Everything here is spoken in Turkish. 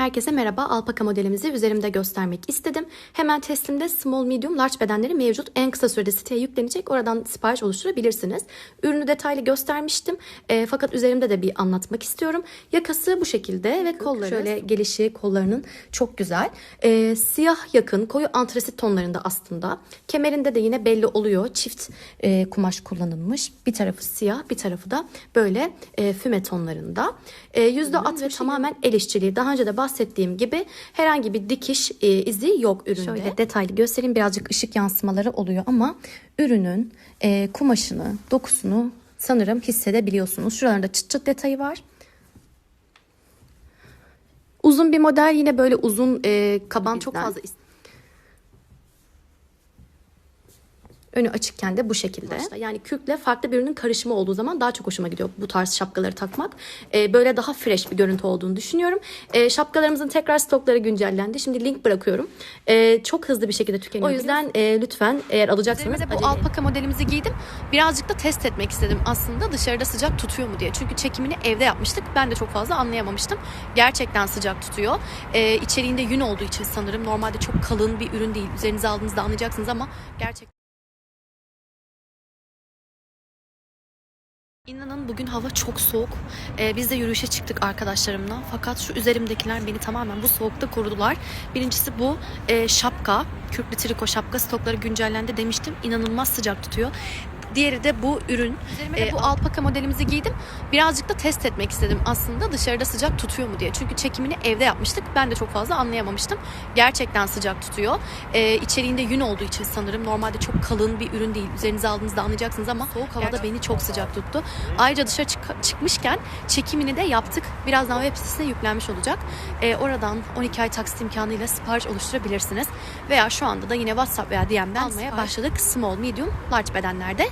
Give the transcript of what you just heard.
Herkese merhaba. Alpaka modelimizi üzerimde göstermek istedim. Hemen teslimde small, medium, large bedenleri mevcut. En kısa sürede siteye yüklenecek. Oradan sipariş oluşturabilirsiniz. Ürünü detaylı göstermiştim. E, fakat üzerimde de bir anlatmak istiyorum. Yakası bu şekilde ve kolları şöyle gelişi kollarının çok güzel. E, siyah yakın koyu antrasit tonlarında aslında. Kemerinde de yine belli oluyor. Çift e, kumaş kullanılmış. Bir tarafı siyah bir tarafı da böyle e, füme tonlarında. E, %60 tamamen el işçiliği. Daha önce de bahsettiğim gibi herhangi bir dikiş e, izi yok üründe. Şöyle detaylı göstereyim. Birazcık ışık yansımaları oluyor ama ürünün e, kumaşını, dokusunu sanırım hissedebiliyorsunuz. Şuralarında çıt çıt detayı var. Uzun bir model yine böyle uzun e, kaban çok fazla Önü açıkken de bu şekilde. Yani kürkle farklı bir ürünün karışımı olduğu zaman daha çok hoşuma gidiyor bu tarz şapkaları takmak. Ee, böyle daha fresh bir görüntü olduğunu düşünüyorum. Ee, şapkalarımızın tekrar stokları güncellendi. Şimdi link bırakıyorum. Ee, çok hızlı bir şekilde tükeniyor. O yüzden e, lütfen eğer alacaksanız Üzerime de bu acele alpaka modelimizi giydim. Birazcık da test etmek istedim aslında dışarıda sıcak tutuyor mu diye. Çünkü çekimini evde yapmıştık. Ben de çok fazla anlayamamıştım. Gerçekten sıcak tutuyor. Ee, içeriğinde yün olduğu için sanırım normalde çok kalın bir ürün değil. Üzerinize aldığınızda anlayacaksınız ama gerçekten İnanın bugün hava çok soğuk. Ee, biz de yürüyüşe çıktık arkadaşlarımla. Fakat şu üzerimdekiler beni tamamen bu soğukta korudular. Birincisi bu e, şapka. Kürklü triko şapka stokları güncellendi demiştim. İnanılmaz sıcak tutuyor. Diğeri de bu ürün. Üzerime de Ee, bu alpaka modelimizi giydim. Birazcık da test etmek istedim aslında dışarıda sıcak tutuyor mu diye. Çünkü çekimini evde yapmıştık. Ben de çok fazla anlayamamıştım. Gerçekten sıcak tutuyor. Ee, içeriğinde yün olduğu için sanırım normalde çok kalın bir ürün değil. Üzerinize aldığınızda anlayacaksınız ama soğuk havada beni çok sıcak tuttu. Ayrıca dışarı çık- çıkmışken çekimini de yaptık. Birazdan web sitesine yüklenmiş olacak. Ee, oradan 12 ay taksit imkanıyla sipariş oluşturabilirsiniz. Veya şu anda da yine WhatsApp veya DM'den almaya başladık. Small, medium, large bedenlerde.